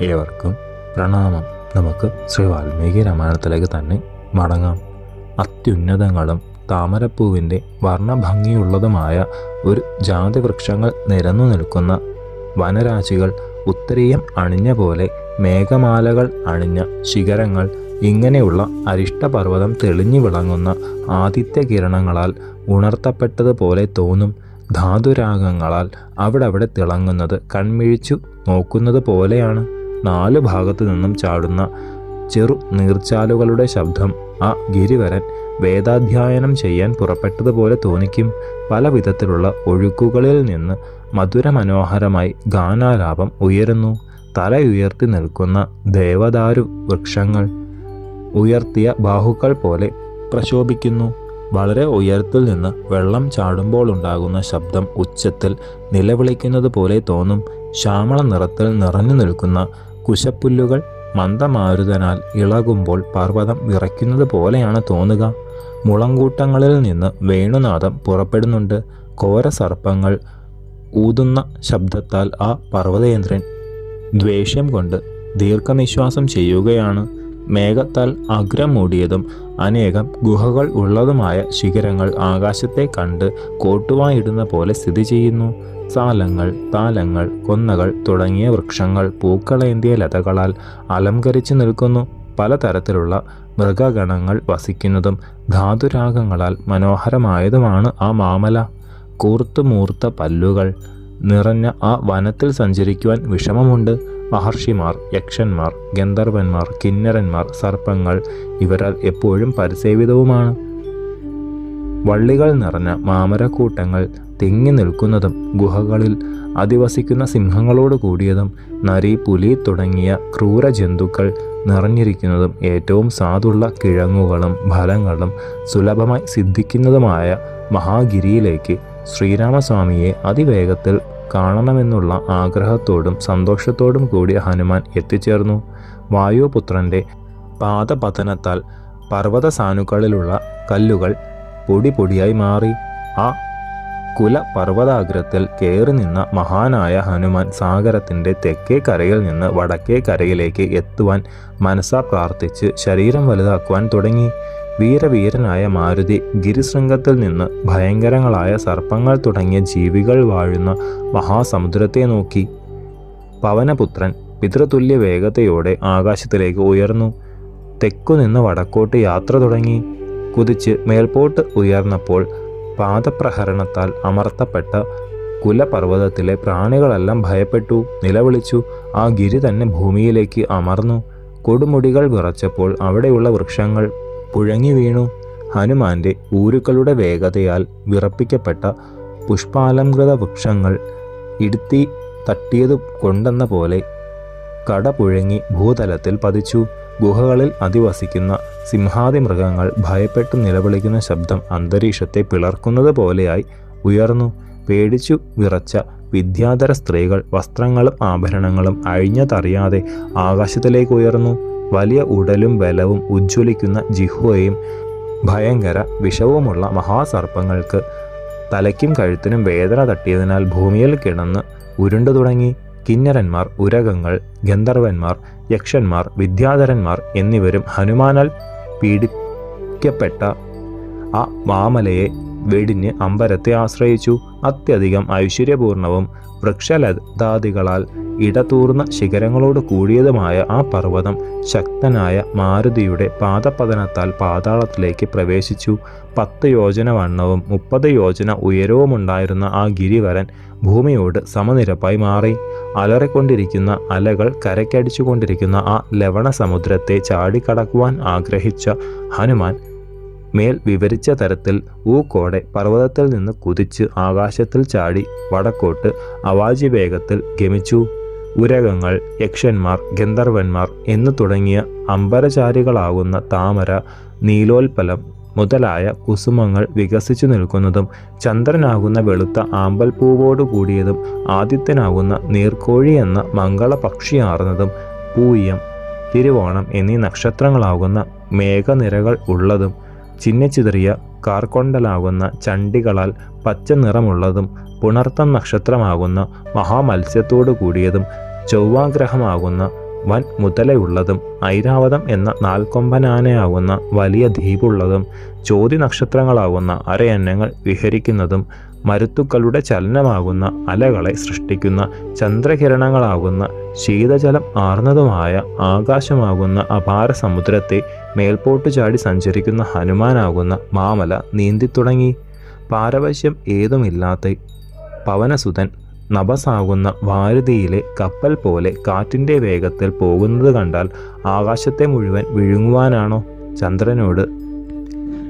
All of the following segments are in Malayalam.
ഏവർക്കും പ്രണാമം. നമുക്ക് ശ്രീ വാൽമീകി രാമായണത്തിലേക്ക് തന്നെ മടങ്ങാം. അത്യുന്നതങ്ങളും താമരപ്പൂവിന്റെ വർണഭംഗിയുള്ളതുമായ ഒരു ജാതി വൃക്ഷങ്ങൾ നിരന്നു നിൽക്കുന്ന വനരാശികൾ ഉത്തരീയം അണിഞ്ഞ പോലെ മേഘമാലകൾ അണിഞ്ഞ ശിഖരങ്ങൾ ഇങ്ങനെയുള്ള അരിഷ്ടപർവതം തെളിഞ്ഞു വിളങ്ങുന്ന ആദിത്യ കിരണങ്ങളാൽ ഉണർത്തപ്പെട്ടതുപോലെ തോന്നും. ധാതുരാഗങ്ങളാൽ അവിടവിടെ തിളങ്ങുന്നത് കൺമിഴിച്ചു നോക്കുന്നത് പോലെയാണ്. നാല് ഭാഗത്തു നിന്നും ചാടുന്ന ചെറു നീർച്ചാലുകളുടെ ശബ്ദം ആ ഗിരിവരൻ വേദാധ്യയനം ചെയ്യാൻ പുറപ്പെട്ടതുപോലെ തോന്നിക്കും. പല വിധത്തിലുള്ള ഒഴുക്കുകളിൽ നിന്ന് മധുരമനോഹരമായി ഗാനാലാപം ഉയരുന്നു. തലയുയർത്തി നിൽക്കുന്ന ദേവദാരു വൃക്ഷങ്ങൾ ഉയർത്തിയ ബാഹുക്കൾ പോലെ പ്രശോഭിക്കുന്നു. വളരെ ഉയരത്തിൽ നിന്ന് വെള്ളം ചാടുമ്പോൾ ഉണ്ടാകുന്ന ശബ്ദം ഉച്ചത്തിൽ നിലവിളിക്കുന്നത് പോലെ തോന്നും. ശ്യാമള നിറത്തിൽ നിറഞ്ഞു നിൽക്കുന്ന കുശപ്പുല്ലുകൾ മന്ദമാരുതനാൽ ഇളകുമ്പോൾ പർവതം വിറയ്ക്കുന്നത് പോലെയാണ് തോന്നുക. മുളങ്കൂട്ടങ്ങളിൽ നിന്ന് വേണുനാഥം പുറപ്പെടുന്നുണ്ട്. ഘോരസർപ്പങ്ങൾ ഊതുന്ന ശബ്ദത്താൽ ആ പർവതേന്ദ്രൻ ദ്വേഷ്യം കൊണ്ട് ദീർഘനിശ്വാസം ചെയ്യുകയാണ്. മേഘത്താൽ അഗ്രം മൂടിയതും അനേകം ഗുഹകൾ ഉള്ളതുമായ ശിഖരങ്ങൾ ആകാശത്തെ കണ്ട് കോട്ടുവായിടുന്ന പോലെ സ്ഥിതി ചെയ്യുന്നു. സാലങ്ങൾ താലങ്ങൾ കൊന്നകൾ തുടങ്ങിയ വൃക്ഷങ്ങൾ പൂക്കളേന്തിയ ലതകളാൽ അലങ്കരിച്ചു നിൽക്കുന്നു. പലതരത്തിലുള്ള മൃഗഗണങ്ങൾ വസിക്കുന്നതും ധാതുരാഗങ്ങളാൽ മനോഹരമായതുമാണ് ആ മാമല. കൂർത്തു മൂർത്ത പല്ലുകൾ നിറഞ്ഞ ആ വനത്തിൽ സഞ്ചരിക്കുവാൻ വിഷമമുണ്ട്. മഹർഷിമാർ യക്ഷന്മാർ ഗന്ധർവന്മാർ കിന്നരന്മാർ സർപ്പങ്ങൾ ഇവരാൽ എപ്പോഴും പരിസേവിതവുമാണ്. വള്ളികൾ നിറഞ്ഞ മാമരക്കൂട്ടങ്ങൾ തിങ്ങി നിൽക്കുന്നതും ഗുഹകളിൽ അധിവസിക്കുന്ന സിംഹങ്ങളോട് കൂടിയതും നരി പുലി തുടങ്ങിയ ക്രൂര ജന്തുക്കൾ നിറഞ്ഞിരിക്കുന്നതും ഏറ്റവും സാധുള്ള കിഴങ്ങുകളും ഫലങ്ങളും സുലഭമായി സിദ്ധിക്കുന്നതുമായ മഹാഗിരിയിലേക്ക് ശ്രീരാമസ്വാമിയെ അതിവേഗത്തിൽ കാണണമെന്നുള്ള ആഗ്രഹത്തോടും സന്തോഷത്തോടും കൂടിയ ഹനുമാൻ എത്തിച്ചേർന്നു. വായുപുത്രന്റെ പാദപതനത്താൽ പർവത സാനുക്കളിലുള്ള കല്ലുകൾ പൊടി പൊടിയായി മാറി. ആ കുല പർവതാഗ്രത്തിൽ കയറി നിന്ന മഹാനായ ഹനുമാൻ സാഗരത്തിന്റെ തെക്കേ കരയിൽ നിന്ന് വടക്കേ കരയിലേക്ക് എത്തുവാൻ മനസ്സാ പ്രാർത്ഥിച്ച് ശരീരം വലുതാക്കുവാൻ തുടങ്ങി. വീരവീരനായ മാരുതി ഗിരിശൃംഗത്തിൽ നിന്ന് ഭയങ്കരങ്ങളായ സർപ്പങ്ങൾ തുടങ്ങിയ ജീവികൾ വാഴുന്ന മഹാസമുദ്രത്തെ നോക്കി. പവനപുത്രൻ പിതൃതുല്യ വേഗതയോടെ ആകാശത്തിലേക്ക് ഉയർന്നു. തെക്കുനിന്ന് വടക്കോട്ട് യാത്ര തുടങ്ങി. കുതിച്ച് മേൽപോട്ട് ഉയർന്നപ്പോൾ പാദപ്രഹരണത്താൽ അമർത്തപ്പെട്ട കുലപർവതത്തിലെ പ്രാണികളെല്ലാം ഭയപ്പെട്ടു. നിലവിളിച്ചു. ആ ഗിരി തന്നെ ഭൂമിയിലേക്ക് അമർന്നു. കൊടുമുടികൾ വിറച്ചപ്പോൾ അവിടെയുള്ള വൃക്ഷങ്ങൾ പുഴങ്ങി വീണു. ഹനുമാന്റെ ഊരുക്കളുടെ വേഗതയാൽ വിറപ്പിക്കപ്പെട്ട പുഷ്പാലംകൃത വൃക്ഷങ്ങൾ ഇടുത്തി തട്ടിയതു കൊണ്ടെന്ന പോലെ കടപുഴങ്ങി ഭൂതലത്തിൽ പതിച്ചു. ഗുഹകളിൽ അധിവസിക്കുന്ന സിംഹാദി മൃഗങ്ങൾ ഭയപ്പെട്ടു നിലവിളിക്കുന്ന ശബ്ദം അന്തരീക്ഷത്തെ പിളർക്കുന്നത് പോലെയായി ഉയർന്നു. പേടിച്ചു വിറച്ച വിദ്യാധര സ്ത്രീകൾ വസ്ത്രങ്ങളും ആഭരണങ്ങളും അഴിഞ്ഞതറിയാതെ ആകാശത്തിലേക്ക് ഉയർന്നു. വലിയ ഉടലും ബലവും ഉജ്ജ്വലിക്കുന്ന ജിഹ്വയും ഭയങ്കര വിഷവുമുള്ള മഹാസർപ്പങ്ങൾക്ക് തലയ്ക്കും കഴുത്തിനും വേദന തട്ടിയതിനാൽ ഭൂമിയിൽ കിടന്ന് ഉരുണ്ടു തുടങ്ങി. കിന്നരന്മാർ ഉരകങ്ങൾ ഗന്ധർവന്മാർ യക്ഷന്മാർ വിദ്യാധരന്മാർ എന്നിവരും ഹനുമാനാൽ പീഡിക്കപ്പെട്ട ആ വാമലയെ വെടിഞ്ഞ് അമ്പരത്തെ ആശ്രയിച്ചു. അത്യധികം ഐശ്വര്യപൂർണവും വൃക്ഷലതാദികളാൽ ഇടതൂർന്ന ശിഖരങ്ങളോട് കൂടിയതുമായ ആ പർവതം ശക്തനായ മാരുതിയുടെ പാദപതനത്താൽ പാതാളത്തിലേക്ക് പ്രവേശിച്ചു. പത്ത് യോജന വണ്ണവും മുപ്പത് യോജന ഉയരവുമുണ്ടായിരുന്ന ആ ഗിരിവരൻ ഭൂമിയോട് സമനിരപ്പായി മാറി. അലറിക്കൊണ്ടിരിക്കുന്ന അലകൾ കരയ്ക്കടിച്ചുകൊണ്ടിരിക്കുന്ന ആ ലവണ സമുദ്രത്തെ ചാടിക്കടക്കുവാൻ ആഗ്രഹിച്ച ഹനുമാൻ മേൽ വിവരിച്ച തരത്തിൽ ഊക്കോടെ പർവതത്തിൽ നിന്ന് കുതിച്ച് ആകാശത്തിൽ ചാടി വടക്കോട്ട് അവാജി വേഗത്തിൽ ഗമിച്ചു. ഉരകങ്ങൾ യക്ഷന്മാർ ഗന്ധർവന്മാർ എന്നു തുടങ്ങിയ അമ്പരചാരികളാകുന്ന താമര നീലോൽപ്പലം മുതലായ കുസുമങ്ങൾ വികസിച്ചു നിൽക്കുന്നതും ചന്ദ്രനാകുന്ന വെളുത്ത ആമ്പൽപ്പൂവോടു കൂടിയതും ആദിത്യനാകുന്ന നീർക്കോഴി എന്ന മംഗളപക്ഷിയാർന്നതും പൂയം തിരുവോണം എന്നീ നക്ഷത്രങ്ങളാകുന്ന മേഘനിരകൾ ഉള്ളതും ചിന്നച്ചിതറിയ കാർക്കൊണ്ടലാകുന്ന ചണ്ടികളാൽ പച്ച നിറമുള്ളതും പുണർത്തം നക്ഷത്രമാകുന്ന മഹാമത്സ്യത്തോടു കൂടിയതും ചൊവ്വാഗ്രഹമാകുന്ന വൻ മുതലയുള്ളതും ഐരാവതം എന്ന നാൽക്കൊമ്പനാനയാകുന്ന വലിയ ദ്വീപുള്ളതും ചോതി നക്ഷത്രങ്ങളാകുന്ന അരയന്നങ്ങൾ വിഹരിക്കുന്നതും മരുത്തുക്കളുടെ ചലനമാകുന്ന അലകളെ സൃഷ്ടിക്കുന്ന ചന്ദ്രകിരണങ്ങളാകുന്ന ശീതജലം ആർന്നതുമായ ആകാശമാകുന്ന അപാര സമുദ്രത്തെ മേൽപോട്ട് ചാടി സഞ്ചരിക്കുന്ന ഹനുമാനാകുന്ന മാമല നീന്തിത്തുടങ്ങി പാരവശ്യം ഏതുമില്ലാത്ത പവനസുതൻ നഭസാകുന്ന വാരുതിയിലെ കപ്പൽ പോലെ കാറ്റിന്റെ വേഗത്തിൽ പോകുന്നത് കണ്ടാൽ ആകാശത്തെ മുഴുവൻ വിഴുങ്ങുവാനാണോ? ചന്ദ്രനോട്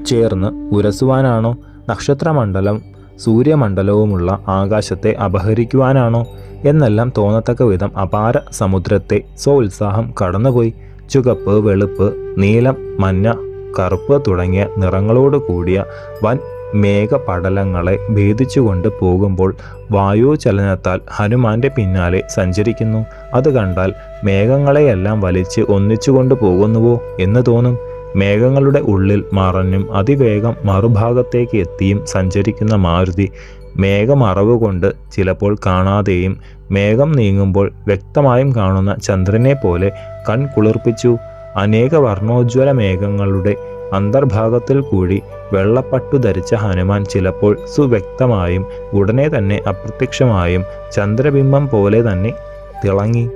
ചേർന്ന് ഉരസുവാനാണോ? നക്ഷത്രമണ്ഡലം സൂര്യമണ്ഡലവുമുള്ള ആകാശത്തെ അപഹരിക്കുവാനാണോ? എന്നെല്ലാം തോന്നത്തക്ക വിധം അപാര സമുദ്രത്തെ സ്വോത്സാഹം കടന്നുപോയി. ചുകപ്പ് വെളുപ്പ് നീലം മഞ്ഞ കറുപ്പ് തുടങ്ങിയ നിറങ്ങളോട് കൂടിയ വൻ മേഘപടലങ്ങളെ ഭേദിച്ചുകൊണ്ട് പോകുമ്പോൾ വായുചലനത്താൽ ഹനുമാന്റെ പിന്നാലെ സഞ്ചരിക്കുന്നു. അത് കണ്ടാൽ മേഘങ്ങളെയെല്ലാം വലിച്ച് ഒന്നിച്ചുകൊണ്ട് പോകുന്നുവോ എന്ന് തോന്നും. മേഘങ്ങളുടെ ഉള്ളിൽ മറഞ്ഞും അതിവേഗം മറുഭാഗത്തേക്ക് എത്തിയും സഞ്ചരിക്കുന്ന മാരുതി മേഘമറവ് കൊണ്ട് ചിലപ്പോൾ കാണാതെയും മേഘം നീങ്ങുമ്പോൾ വ്യക്തമായും കാണുന്ന ചന്ദ്രനെ പോലെ കൺ കുളിർപ്പിച്ചു അനേക വർണോജ്വല മേഘങ്ങളുടെ അന്തർഭാഗത്തിൽ കൂടി വെള്ളപ്പട്ടു ധരിച്ച ഹനുമാൻ ചിലപ്പോൾ സുവ്യക്തമായും ഉടനെ തന്നെ അപ്രത്യക്ഷമായും ചന്ദ്രബിംബം പോലെ തന്നെ തിളങ്ങി.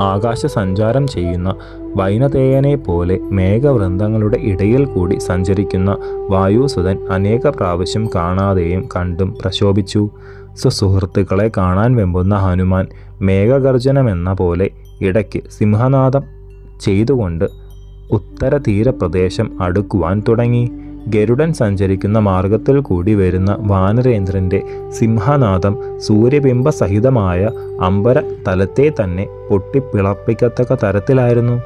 ആകാശ സഞ്ചാരം ചെയ്യുന്ന വൈനതേയനെ പോലെ മേഘവൃന്ദങ്ങളുടെ ഇടയിൽ കൂടി സഞ്ചരിക്കുന്ന വായുസുതൻ അനേക പ്രാവശ്യം കാണാതെയും കണ്ടും പ്രശോഭിച്ചു. സുസുഹൃത്തുക്കളെ കാണാൻ വെമ്പുന്ന ഹനുമാൻ മേഘഗർജനമെന്ന പോലെ ഇടയ്ക്ക് സിംഹനാദം ചെയ്തുകൊണ്ട് ഉത്തര തീരപ്രദേശം അടുക്കുവാൻ തുടങ്ങി. ഗരുഡൻ സഞ്ചരിക്കുന്ന മാർഗത്തിൽ കൂടി വരുന്ന വാനരേന്ദ്രന്റെ സിംഹനാഥം സൂര്യബിംബ സഹിതമായ അമ്പര തലത്തെ തന്നെ പൊട്ടിപ്പിളപ്പിക്കത്തക്ക തരത്തിലായിരുന്നു.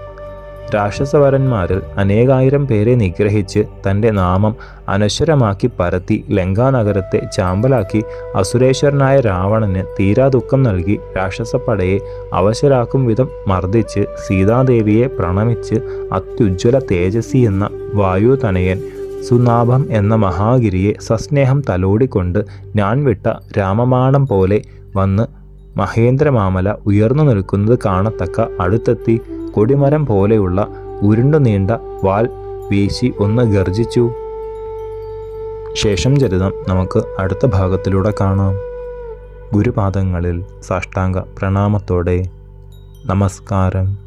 രാക്ഷസവരന്മാരിൽ അനേകായിരം പേരെ നിഗ്രഹിച്ച് തന്റെ നാമം അനശ്വരമാക്കി പരത്തി ലങ്കാനഗരത്തെ ചാമ്പലാക്കി അസുരേശ്വരനായ രാവണന് തീരാ ദുഃഖം നൽകി രാക്ഷസപ്പടയെ അവശരാക്കും വിധം മർദ്ദിച്ച് സീതാദേവിയെ പ്രണമിച്ച് അത്യുജ്വല തേജസ്വി എന്ന വായുതനയൻ സുനാഭം എന്ന മഹാഗിരിയെ സസ്നേഹം തലോടിക്കൊണ്ട് ഞാൻ വിട്ട രാമമാണം പോലെ വന്ന് മഹേന്ദ്രമാമല ഉയർന്നു നിൽക്കുന്നത് കാണത്തക്ക അടുത്തെത്തി കൊടിമരം പോലെയുള്ള ഉരുണ്ടു നീണ്ട വാൽ വീശി ഒന്ന് ഗർജിച്ചു. ശേഷം ചരിതം നമുക്ക് അടുത്ത ഭാഗത്തിലൂടെ കാണാം. ഗുരുപാദങ്ങളിൽ സാഷ്ടാംഗ പ്രണാമത്തോടെ. നമസ്കാരം.